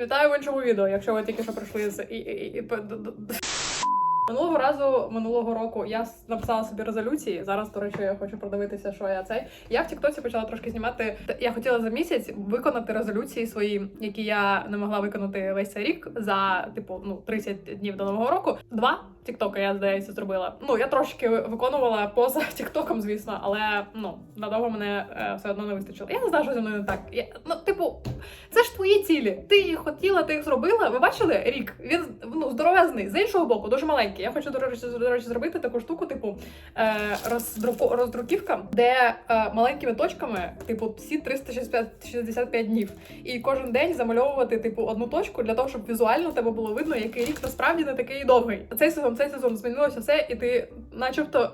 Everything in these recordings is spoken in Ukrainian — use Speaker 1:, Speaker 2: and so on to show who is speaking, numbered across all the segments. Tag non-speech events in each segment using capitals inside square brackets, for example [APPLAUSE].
Speaker 1: Вітаю в іншому відео, якщо ви тільки що прийшли з і, і, і, Минулого разу, минулого року, я написала собі резолюції. Зараз, до речі, я хочу продивитися, що я цей. Я в Тіктоці почала трошки знімати. Я хотіла за місяць виконати резолюції свої, які я не могла виконати весь цей рік за типу ну 30 днів до нового року. Два Тіктока я здається зробила. Ну я трошки виконувала поза [LAUGHS] Тіктоком, звісно, але ну надовго мене е, все одно не вистачило. Я не знаю, що зі мною не так. Я, ну, типу, це ж твої цілі. Ти їх хотіла, ти їх зробила. Ви бачили рік? Він ну здоровезний. З іншого боку, дуже маленький. Я хочу до речі, до речі зробити таку штуку, типу е, роздруку, роздруківка, де е, маленькими точками, типу, всі 365 днів, і кожен день замальовувати типу одну точку для того, щоб візуально тебе було видно, який рік насправді не такий довгий. Цей сезон, цей сезон змінилося все, і ти, начебто.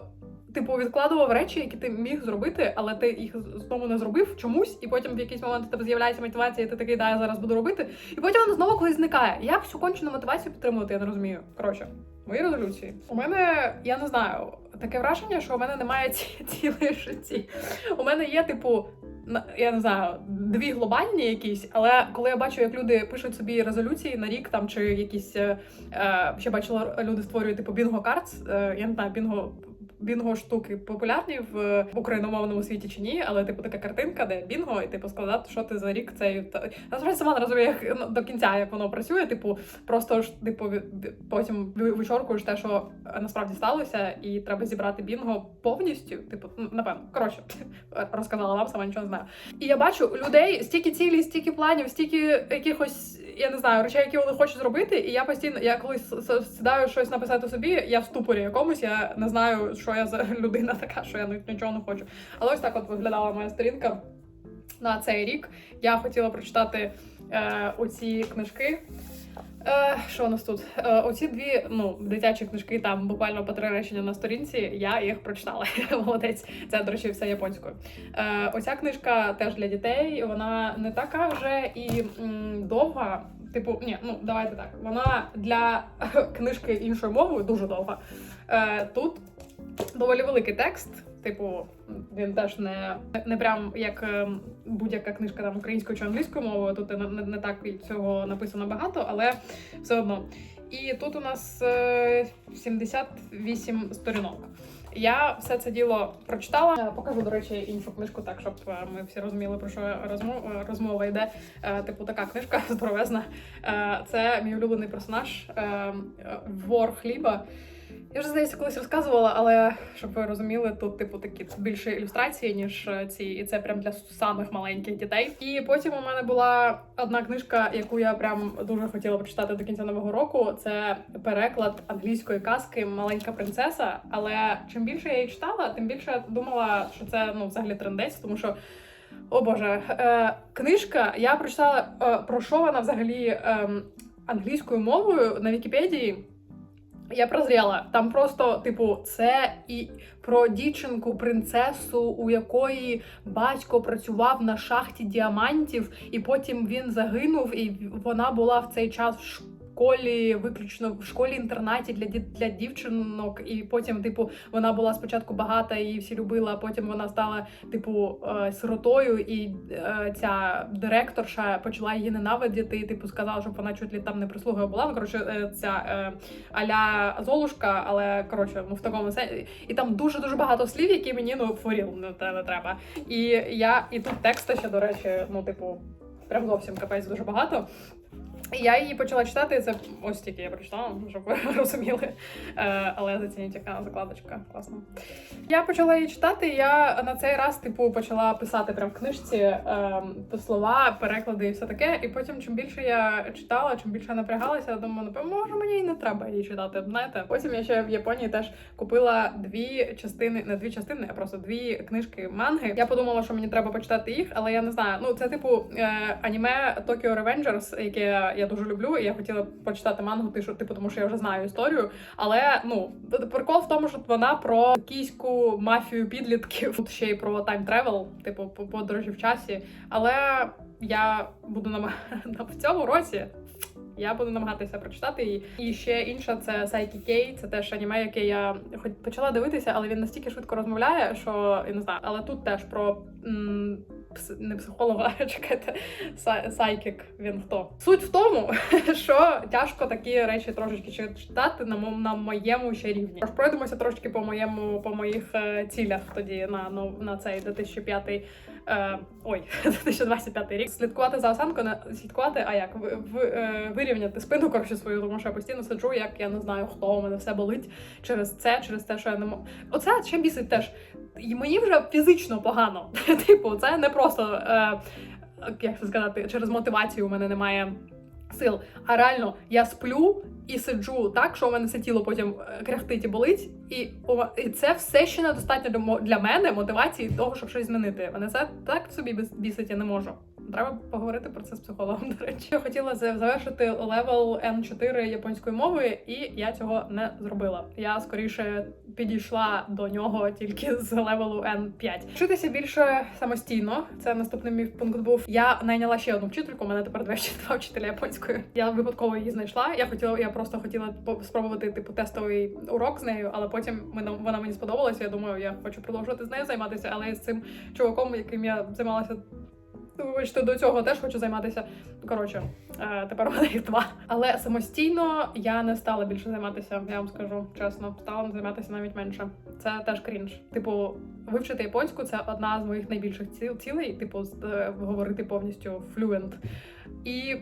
Speaker 1: Типу, відкладував речі, які ти міг зробити, але ти їх знову не зробив чомусь, і потім в якийсь момент у тебе з'являється мотивація, і ти такий, да, я зараз буду робити. І потім вона знову колись зникає. Як цю кончену мотивацію підтримувати, я не розумію. Коротше, мої резолюції. У мене, я не знаю, таке враження, що у мене немає [LAUGHS] ці- цілої житті. У мене є, типу, я не знаю, дві глобальні якісь, але коли я бачу, як люди пишуть собі резолюції на рік там чи якісь е, е, ще бачила, люди створюють типу бінго картс. Е, я не знаю, бінго. Бінго штуки популярні в україномовному світі чи ні, але типу така картинка, де бінго, і типу складати, що ти за рік цей та сама не розумію, як ну, до кінця як воно працює. Типу, просто ж типу потім вичоркуєш те, що е, насправді сталося, і треба зібрати бінго повністю. Типу, напевно, коротше, [LAUGHS] розказала вам, сама нічого не знаю. І я бачу людей стільки цілей, стільки планів, стільки якихось, я не знаю, речей, які вони хочуть зробити. І я постійно, я колись сідаю щось написати собі, я в ступорі якомусь, я не знаю, що я за людина така, що я нічого не хочу. Але ось так от виглядала моя сторінка на цей рік. Я хотіла прочитати е, оці книжки. Е, що у нас тут? Е, оці дві ну, дитячі книжки, там буквально по три речення на сторінці, я їх прочитала. [LAUGHS] Молодець. Це, до речі, все японською. Е, оця книжка теж для дітей. Вона не така вже і м, довга. Типу, ні, ну давайте так. Вона для [LAUGHS] книжки іншою мовою дуже довга. Е, тут доволі великий текст. Типу, він теж не, не прям як ем, будь-яка книжка там українською чи англійською мовою. Тут не, не, не так цього написано багато, але все одно. І тут у нас е, 78 сторінок. Я все це діло прочитала. Е, Покажу, до речі, іншу книжку, так щоб е, ми всі розуміли, про що розмова, розмова йде. Е, Типу, така книжка [LAUGHS] здоровезна. Е, Це мій улюблений персонаж е, е, вор хліба. Я вже здається, колись розказувала, але щоб ви розуміли, тут типу такі більше ілюстрації, ніж е, ці, і це прям для самих маленьких дітей. І потім у мене була одна книжка, яку я прям дуже хотіла прочитати до кінця нового року. Це переклад англійської казки Маленька принцеса. Але чим більше я її читала, тим більше думала, що це ну взагалі трендець, тому що. О Боже, е, книжка. Я прочитала е, про що вона взагалі е, англійською мовою на Вікіпедії. Я прозріла. Там просто, типу, це і про дівчинку, принцесу, у якої батько працював на шахті діамантів, і потім він загинув, і вона була в цей час в школі, виключно в школі-інтернаті для для дівчинок. І потім, типу, вона була спочатку багата, її всі любили, а потім вона стала, типу, е, сиротою, і е, ця директорша почала її ненавидіти. Типу, сказала, щоб вона чуть ли там не прислугою була. Ну, коротше, е, ця. аля Золушка, але коротше, ну в такому сенсі. І там дуже дуже багато слів, які мені ну форіл те- не треба. І я і тут текста ще, до речі, ну, типу, прям зовсім капець дуже багато. Я її почала читати, це ось тільки я прочитала, щоб ви [LAUGHS] розуміли. Е, але зацініть, яка закладочка класно. Я почала її читати, я на цей раз, типу, почала писати прям в книжці е, слова, переклади і все таке. І потім, чим більше я читала, чим більше я напрягалася, я думаю, напевно, може мені і не треба її читати. Знаєте, потім я ще в Японії теж купила дві частини, не дві частини, а просто дві книжки манги. Я подумала, що мені треба почитати їх, але я не знаю. Ну, це типу е, аніме Tokyo Revengers, яке я дуже люблю, і я хотіла почитати мангу, ти типу, тому що я вже знаю історію. Але ну прикол в тому, що вона про кійську мафію підлітків, тут ще й про тайм тревел, типу по- подорожі в часі. Але я буду намаг... [LAUGHS] в цьому році. Я буду намагатися прочитати її. І ще інша це Psyche Кей. Це теж аніме, яке я хоч почала дивитися, але він настільки швидко розмовляє, що я не знаю. Але тут теж про м, не психолога, а [LAUGHS] чекайте, сайкік. Він хто? Суть в тому, [LAUGHS] що тяжко такі речі трошечки читати на, мо- на моєму ще рівні. Тож пройдемося трошки по моєму по моїх е, цілях тоді на, на, на цей 2005 Е, ой, [LAUGHS] 2025 рік. Слідкувати за осанкою, слідкувати, а як в, в, е, вирівняти спину коротше свою, тому що я постійно сиджу, як я не знаю хто у мене все болить через це, через те, що я не можу. Оце чим бісить теж. І мені вже фізично погано. [LAUGHS] типу, це не просто е, як це сказати, через мотивацію у мене немає. Сил, а реально я сплю і сиджу так, що у мене все тіло потім е, кряхтить і болить, і, і це все ще недостатньо для мене мотивації того, щоб щось змінити. Мене це так собі бісить, я не можу. Треба поговорити про це з психологом. [LAUGHS] До речі, я хотіла за- завершити левел N4 японської мови, і я цього не зробила. Я скоріше підійшла до нього тільки з левелу N5. Вчитися більше самостійно. Це наступний мій пункт був. Я найняла ще одну вчительку. У мене тепер два [LAUGHS] два вчителя японської. Я випадково її знайшла. Я хотіла, я просто хотіла спробувати типу тестовий урок з нею, але потім вона мені сподобалася. Я думаю, я хочу продовжувати з нею займатися, але з цим чуваком, яким я займалася. Вибачте, до цього теж хочу займатися. Коротше, е, тепер мене їх два. Але самостійно я не стала більше займатися, я вам скажу чесно. Стала займатися навіть менше. Це теж крінж. Типу, вивчити японську це одна з моїх найбільших ціл- цілей, типу, е, говорити повністю флюент. І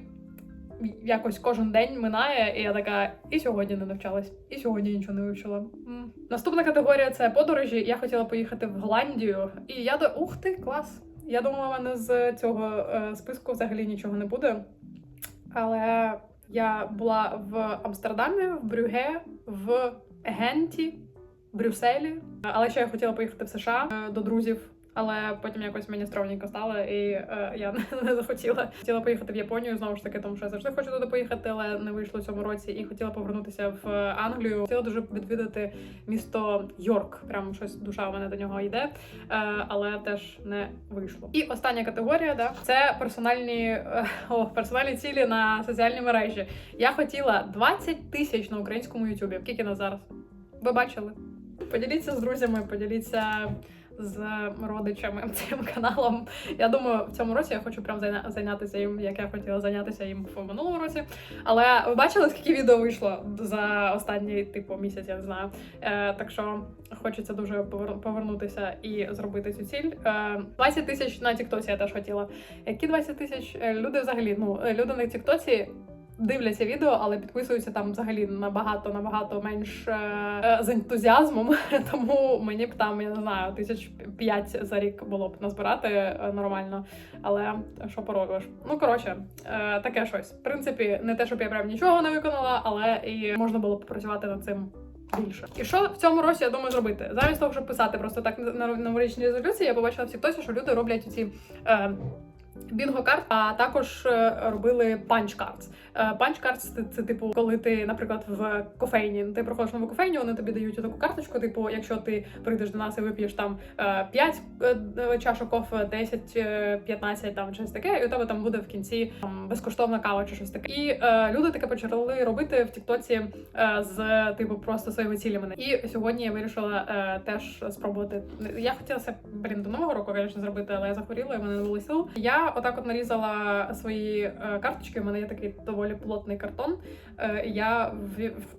Speaker 1: якось кожен день минає, і я така, і сьогодні не навчалась, і сьогодні нічого не вивчила. Наступна категорія це подорожі. Я хотіла поїхати в Голландію, і я до ух ти, клас! Я думала, в мене з цього е, списку взагалі нічого не буде. Але я була в Амстердамі, в Брюге, в Генті, Брюсселі. Але ще я хотіла поїхати в США е, до друзів. Але потім якось мені стромненько стало, і е, я [LAUGHS] не, захотіла. Хотіла поїхати в Японію знову ж таки, тому що я завжди хочу туди поїхати, але не вийшло в цьому році. І хотіла повернутися в Англію. Хотіла дуже відвідати місто Йорк. Прям щось душа у мене до нього йде, е, але теж не вийшло. І остання категорія, да, це персональні е, о, персональні цілі на соціальні мережі. Я хотіла 20 тисяч на українському Ютубі. Скільки нас зараз? Ви бачили? Поділіться з друзями, поділіться з родичами [LAUGHS] цим каналом. Я думаю, в цьому році я хочу прям зайнятися їм, як я хотіла зайнятися їм в минулому році. Але ви бачили, скільки відео вийшло за останній типу місяць, я не знаю. Е, так що хочеться дуже повернутися і зробити цю ціль. Е, 20 тисяч на Тіктоці я теж хотіла. Які 20 тисяч Е, люди взагалі? Ну е, люди на Тіктоці дивляться відео, але підписуються там взагалі набагато набагато менш е, е, з ентузіазмом. [LAUGHS] Тому мені б там, я не знаю, тисяч п'ять за рік було б назбирати е, нормально. Але що поробиш? Ну коротше, е, таке щось. В принципі, не те, щоб я прям нічого не виконала, але і можна було попрацювати над цим. Більше і що в цьому році я думаю зробити? Замість того, щоб писати просто так на новорічні резолюції, я побачила в Тіктосі, що люди роблять ці е, бінго карт, а також е, робили панч картс. Панч картс це, типу, коли ти, наприклад, в кофейні, ти проходиш нову кофейню, вони тобі дають таку карточку. Типу, якщо ти прийдеш до нас і вип'єш там 5 чашок кофе, 10, е, 15, там щось таке, і у тебе там буде в кінці там, безкоштовна кава чи щось таке. І е, люди таке почали робити в Тіктоці е, з типу просто своїми цілями. І сьогодні я вирішила е, теж спробувати. Я хотіла це блін до нового року, звісно, зробити, але я захворіла, і мене не було сил. Я отак от нарізала свої е, карточки. У мене є такий доволі плотний картон. Е, я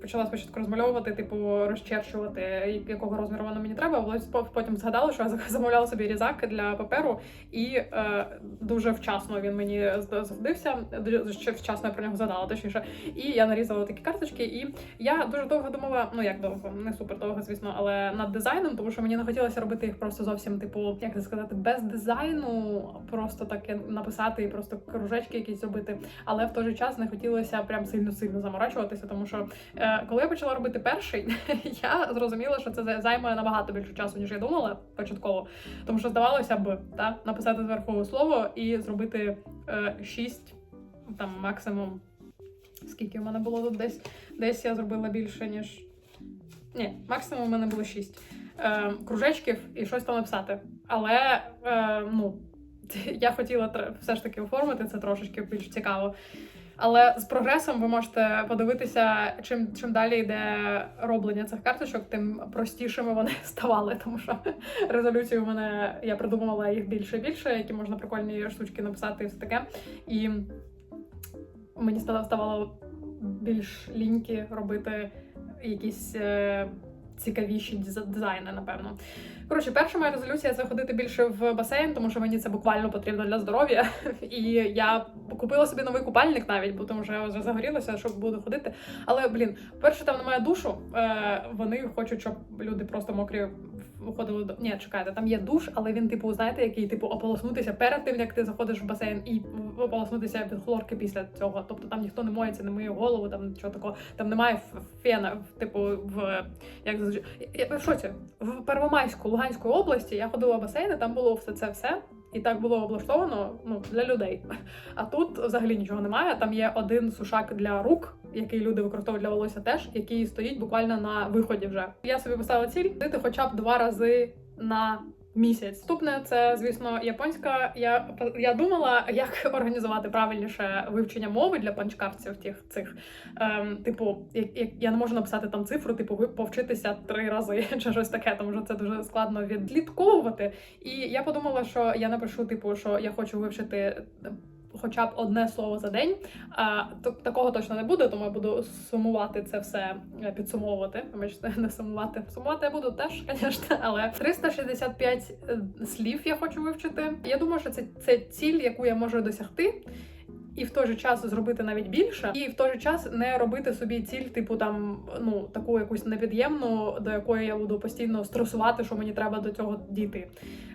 Speaker 1: почала спочатку розмальовувати, типу розчерчувати, якого розміру воно мені треба. Потім згадала, що я замовляла собі різак для паперу, і е, дуже вчасно він мені згодився. Дуже вчасно я про нього згадала, точніше. І я нарізала такі карточки. І я дуже довго думала, ну як довго, не супер довго, звісно, але над дизайном, тому що мені не хотілося робити їх просто зовсім, типу, як це сказати, без дизайну, просто написати і просто кружечки якісь зробити. Але в той же час не хотілося прям сильно-сильно заморачуватися, тому що е, коли я почала робити перший, [LAUGHS] я зрозуміла, що це займе набагато більше часу, ніж я думала початково. Тому що здавалося б, та, написати зверху слово і зробити е, там максимум. Скільки в мене було тут десь? Десь я зробила більше, ніж. Ні, максимум у мене було шість е, кружечків і щось там написати. Але е, ну, [LAUGHS] я хотіла все ж таки оформити це трошечки більш цікаво. Але з прогресом ви можете подивитися, чим чим далі йде роблення цих карточок, тим простішими вони [LAUGHS] ставали. Тому що резолюції у мене я придумувала їх більше і більше, які можна прикольні штучки написати і все таке. І мені стало- ставало більш ліньки робити якісь е, цікавіші дизайни, напевно. Коротше, перша моя резолюція це ходити більше в басейн, тому що мені це буквально потрібно для здоров'я. [LAUGHS] І я купила собі новий купальник навіть, бо тому вже вже загорілася, щоб буду ходити. Але блін, перше, там немає душу. Е, вони хочуть, щоб люди просто мокрі виходили до. Ні, чекайте, там є душ, але він, типу, знаєте, який типу ополоснутися перед тим, як ти заходиш в басейн, і ополоснутися від хлорки після цього. Тобто там ніхто не моється, не миє голову, там нічого такого. Там немає фена, типу, в як в шоці? В Первомайську Луганської області я ходила в басейни, там було все це все. І так було облаштовано ну, для людей. А тут взагалі нічого немає. Там є один сушак для рук, який люди використовують для волосся теж, який стоїть буквально на виході вже. Я собі поставила ціль жити хоча б два рази на місяць. Наступне це, звісно, японська. Я я думала, як організувати правильніше вивчення мови для панчкарців тих цих. Ем, типу, як, я не можу написати там цифру, типу, ви повчитися три рази [LAUGHS] чи щось таке, тому що це дуже складно відслідковувати. І я подумала, що я напишу, типу, що я хочу вивчити. Хоча б одне слово за день, а такого точно не буде, тому я буду сумувати це все, е, підсумовувати. Вибачте, [LAUGHS] не сумувати. Сумувати я буду теж, [LAUGHS] звісно, але 365 е, слів я хочу вивчити. Я думаю, що це, це ціль, яку я можу досягти. І в той же час зробити навіть більше, і в той же час не робити собі ціль, типу там ну таку якусь непід'ємну, до якої я буду постійно стресувати, що мені треба до цього дійти.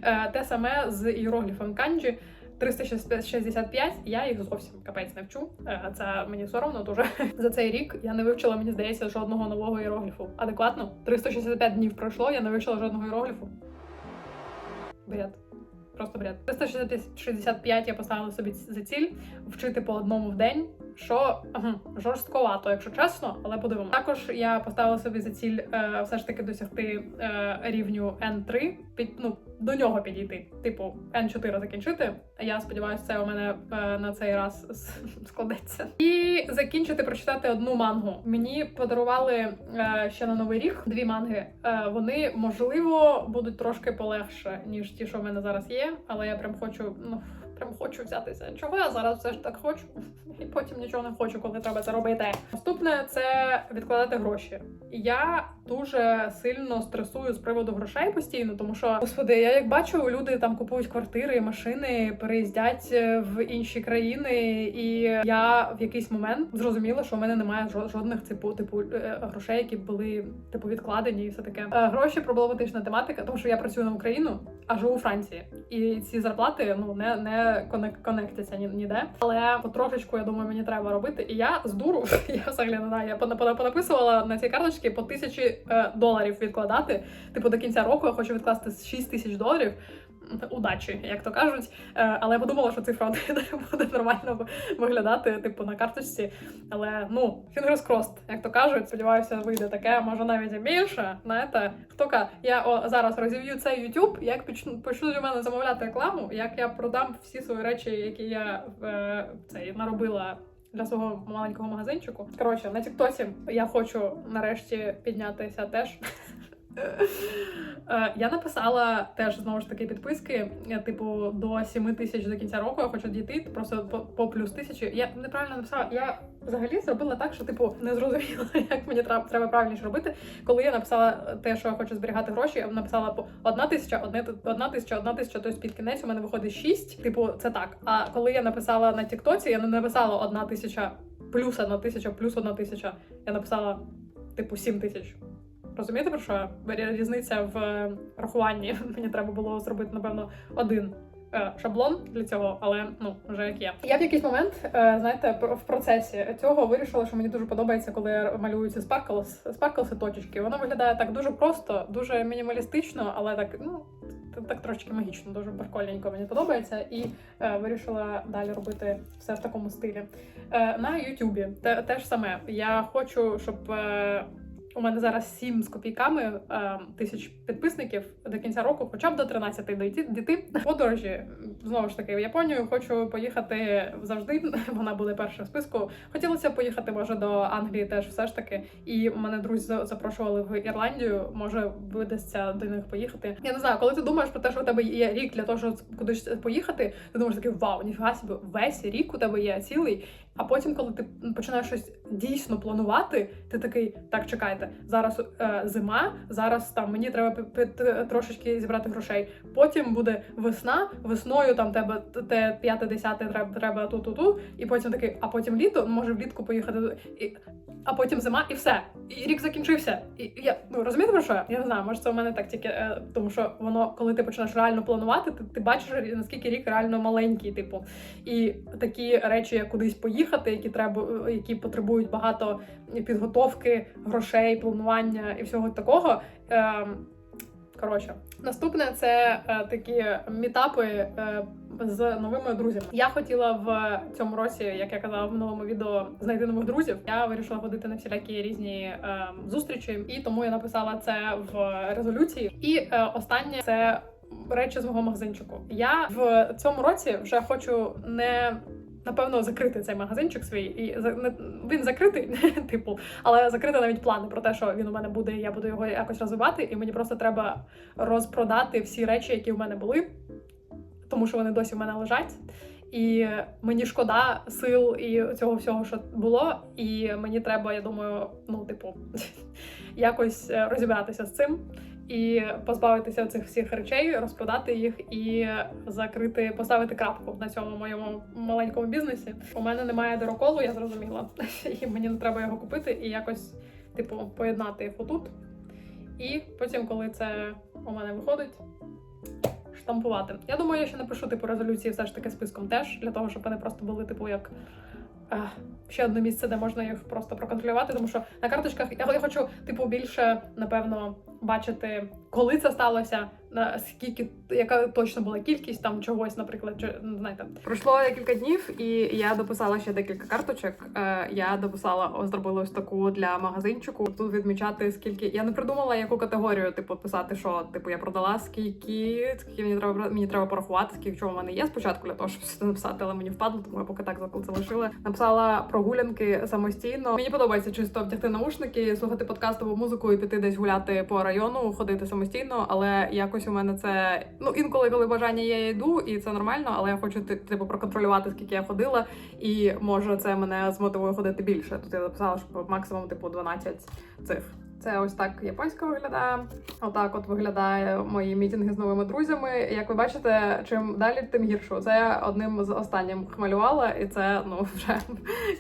Speaker 1: Е, те саме з іерогліфом канджі. 365, я їх зовсім капець не вчу. Е, Це мені соромно дуже. [LAUGHS] За цей рік я не вивчила, мені здається, жодного нового іерогліфу. Адекватно, 365 днів пройшло, я не вивчила жодного іерогліфу. Бред. Просто бред. 365 я поставила собі за ціль вчити по одному в день. Що жорстковато, якщо чесно, але подивимося. Також я поставила собі за ціль е, все ж таки досягти е, рівню N3, під, ну, до нього підійти. Типу N4 закінчити. Я сподіваюся, це у мене е, на цей раз [LAUGHS] складеться. І закінчити прочитати одну мангу. Мені подарували е, ще на новий рік дві манги. Е, вони можливо будуть трошки полегше, ніж ті, що в мене зараз є. Але я прям хочу, ну прям хочу взятися. Чого я зараз все ж так хочу? І потім нічого не хочу, коли треба це робити. Наступне це відкладати гроші. Я дуже сильно стресую з приводу грошей постійно, тому що господи, я як бачу, люди там купують квартири, машини, переїздять е, в інші країни, і я в якийсь момент зрозуміла, що в мене немає жо- жодних типу, типу е, грошей, які були типу відкладені, і все таке. Е, Гроші проблематична тематика, тому що я працюю на Україну, а живу у Франції, і ці зарплати ну не, не конек- конектяться ні, ніде. Але потрошечку, я думаю, мені треба робити. І я з дуру, [LAUGHS] я взагалі не знаю, я пона- пона- понаписувала на ці карточки по тисячі е, доларів відкладати. Типу до кінця року я хочу відкласти 6 тисяч доларів. Удачі, як то кажуть. Е, Але я подумала, що цифра [LAUGHS] буде нормально виглядати, типу, на карточці. Але ну, fingers crossed, як то кажуть, сподіваюся, вийде таке, може навіть і більше. Знаєте, хто ка я о, зараз розів'ю цей YouTube, як почну почнуть у мене замовляти рекламу, як я продам всі свої речі, які я е, цей наробила. Для свого маленького магазинчику. Коротше, на Тіктосі я хочу нарешті піднятися теж. [LAUGHS] Е, Я написала теж знову ж таки підписки, е, типу, до 7 тисяч до кінця року я хочу дійти, просто по, плюс тисячі. Я неправильно написала. Я взагалі зробила так, що типу не зрозуміла, [LAUGHS] як мені треба правильніше робити. Коли я написала те, що я хочу зберігати гроші, я написала по одна тисяча, одне одна тисяча, одна тисяча, тобто під кінець у мене виходить 6. Типу, це так. А коли я написала на Тіктоці, я не написала одна тисяча плюс одна тисяча, плюс одна тисяча. Я написала типу 7 тисяч. Розумієте, про що? Різниця в е, рахуванні? [LAUGHS] Мені треба було зробити, напевно, один е, шаблон для цього, але ну вже як є. Я в якийсь момент, е, знаєте, в процесі цього вирішила, що мені дуже подобається, коли я малюю ці точечки. Воно виглядає так дуже просто, дуже мінімалістично, але так, ну. Так трошки магічно, дуже прикольненько мені подобається, і е, вирішила далі робити все в такому стилі. Е, на Ютубі те, те ж саме. Я хочу, щоб е, у мене зараз 7 з копійками е, тисяч підписників до кінця року, хоча б до 13 дійти. дійти. Подорожі знову ж таки в Японію. Хочу поїхати завжди. [LAUGHS] Вона буде перша в списку. Хотілося поїхати може до Англії теж все ж таки. І мене друзі за- запрошували в Ірландію. Може видасться до них поїхати. Я не знаю, коли ти думаєш про те, що у тебе є рік для того, щоб кудись поїхати, ти думаєш такий вау, ніфіга собі, весь рік у тебе є цілий. А потім, коли ти починаєш щось дійсно планувати, ти такий, так чекайте, зараз е, зима, зараз там мені треба трошечки зібрати грошей. Потім буде весна, весною там тебе те п'яте, десяте треба, треба ту ту ту і потім такий, а потім літо, ну, може влітку поїхати, і, а потім зима, і все. І рік закінчився. І я ну розумієте про що? я? Я не знаю, може це у мене так тільки, е, тому що воно, коли ти починаєш реально планувати, ти, ти бачиш наскільки рік реально маленький, типу. І такі речі, як кудись поїхати, які треба, які потребують багато підготовки, грошей, планування і всього такого. Ем, Коротше, наступне це е, такі мітапи е, з новими друзями. Я хотіла в цьому році, як я казала в новому відео, знайти нових друзів. Я вирішила ходити на всілякі різні е, зустрічі, і тому я написала це в резолюції. І е, останнє це речі з мого магазинчику. Я в цьому році вже хочу не. Напевно, закрити цей магазинчик свій, і він закритий, [LAUGHS] типу, але закрити навіть плани про те, що він у мене буде, і я буду його якось розвивати, і мені просто треба розпродати всі речі, які в мене були, тому що вони досі в мене лежать. І мені шкода сил і цього всього, що було. І мені треба, я думаю, ну, типу, [LAUGHS] якось е, розібратися з цим і позбавитися цих всіх речей, розпродати їх і закрити, поставити крапку на цьому моєму маленькому бізнесі. У мене немає дироколу, я зрозуміла, [LAUGHS] і мені не треба його купити і якось, типу, поєднати їх отут. І потім, коли це у мене виходить, штампувати. Я думаю, я ще напишу типу резолюції все ж таки списком теж, для того, щоб вони просто були, типу, як. е, Ще одне місце, де можна їх просто проконтролювати, тому що на карточках я, я хочу, типу, більше напевно бачити, коли це сталося, на скільки яка точно була кількість там чогось, наприклад, чи ну, знаєте. Пройшло декілька днів, і я дописала ще декілька карточок. Е, я дописала, зробила ось таку для магазинчику. Тут відмічати скільки. Я не придумала, яку категорію типу писати, що типу я продала, скільки, скільки мені треба мені треба порахувати, скільки чого в мене є спочатку для того, щоб все написати, але мені впадло, тому я поки так залишила. Написала прогулянки самостійно. Мені подобається чисто вдягти наушники, слухати подкастову музику і піти десь гуляти по району, ходити самостійно, але якось у мене це ну інколи, коли бажання є, я йду, і це нормально, але я хочу типу проконтролювати, скільки я ходила, і може це мене змотивує ходити більше. Тут я записала, що максимум типу 12 цифр. Це ось так японська виглядає. Отак от виглядає мої мітинги з новими друзями. Як ви бачите, чим далі, тим гірше. Це я одним з останнім хмалювала, і це ну [LAUGHS] вже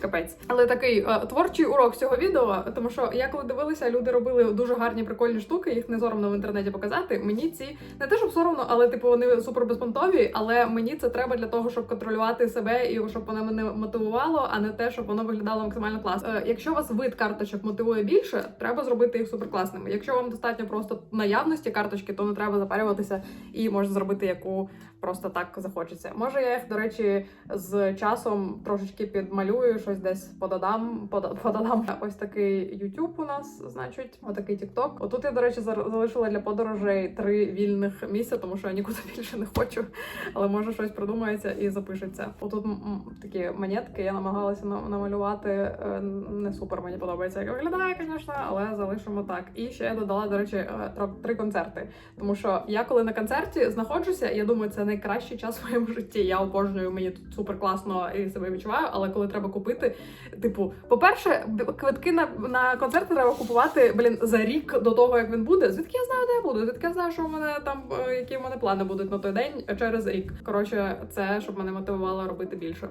Speaker 1: капець. Але такий е, творчий урок цього відео, тому що я коли дивилася, люди робили дуже гарні прикольні штуки. Їх не соромно в інтернеті показати. Мені ці не те, щоб соромно, але типу вони супер безпонтові. Але мені це треба для того, щоб контролювати себе і щоб воно мене мотивувало, а не те, щоб воно виглядало максимально класно. Е, якщо вас вид карточок мотивує більше, треба зробити їх суперкласними. Якщо вам достатньо просто наявності карточки, то не треба запарюватися і можна зробити яку просто так захочеться. Може, я їх, до речі, з часом трошечки підмалюю, щось десь подадам. Подадам ось такий YouTube у нас, значить, отакий TikTok. Отут я, до речі, залишила для подорожей три вільних місця, тому що я нікуди [LAUGHS] більше не хочу. Але може щось придумається і запишеться. Отут такі монетки я намагалася намалювати. е, Не супер мені подобається, як виглядає, звісно, але залишимо так. І ще я додала, до речі, е, три концерти. Тому що я коли на концерті знаходжуся, я думаю, це найкращий час в моєму житті. Я обожнюю, мені тут супер класно і себе відчуваю. Але коли треба купити, типу, по-перше, квитки на, на концерти треба купувати блін за рік до того, як він буде. Звідки я знаю, де я буду? Звідки я знаю, що в мене там е, які в мене плани будуть на той день е, через рік. Коротше, це щоб мене мотивувало робити більше.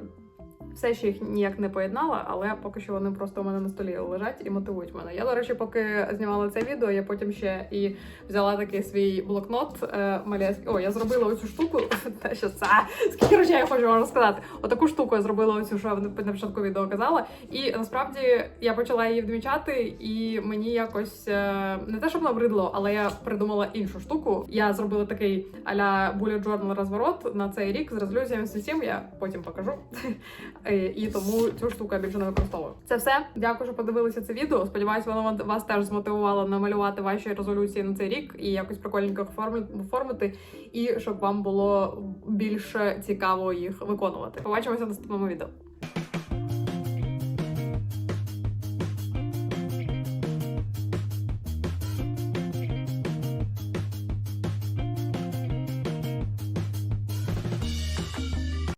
Speaker 1: Все ще їх ніяк не поєднала, але поки що вони просто у мене на столі лежать і мотивують мене. Я, до речі, поки знімала це відео, я потім ще і взяла такий свій блокнот е, малярський. О, я зробила оцю штуку. [LAUGHS] Та що це скільки речей я хочу вам розказати. Отаку штуку я зробила оцю, що я на початку відео казала. І насправді я почала її відмічати, і мені якось е, не те, щоб набридло, але я придумала іншу штуку. Я зробила такий аля bullet journal розворот на цей рік з резолюціями 7, я потім покажу. [LAUGHS] е, і тому цю штуку я більше не використовую. Це все. Дякую, що подивилися це відео. Сподіваюсь, воно вас теж змотивувало намалювати ваші резолюції на цей рік і якось прикольненько оформи- оформити, і щоб вам було більше цікаво їх виконувати. Побачимося в наступному відео.